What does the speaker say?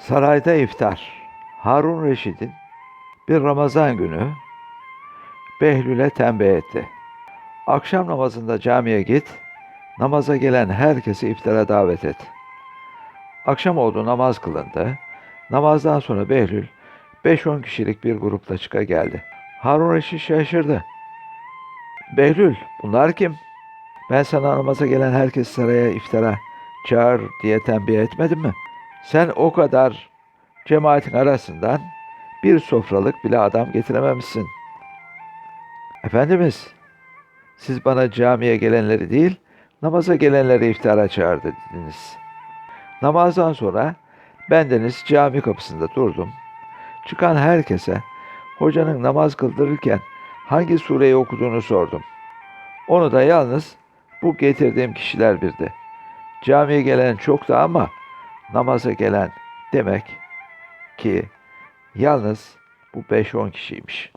Sarayda iftar. Harun Reşit'in bir Ramazan günü Behlül'e tembih etti. Akşam namazında camiye git, namaza gelen herkesi iftara davet et. Akşam oldu namaz kılındı. Namazdan sonra Behlül 5-10 kişilik bir grupla çıka geldi. Harun Reşit şaşırdı. Behlül bunlar kim? Ben sana namaza gelen herkes saraya iftara çağır diye tembih etmedim mi? Sen o kadar cemaatin arasından bir sofralık bile adam getirememişsin. Efendimiz, siz bana camiye gelenleri değil, namaza gelenleri iftara çağırdı dediniz. Namazdan sonra bendeniz cami kapısında durdum. Çıkan herkese hocanın namaz kıldırırken hangi sureyi okuduğunu sordum. Onu da yalnız bu getirdiğim kişiler bildi. Camiye gelen çoktu ama namaza gelen demek ki yalnız bu 5-10 kişiymiş.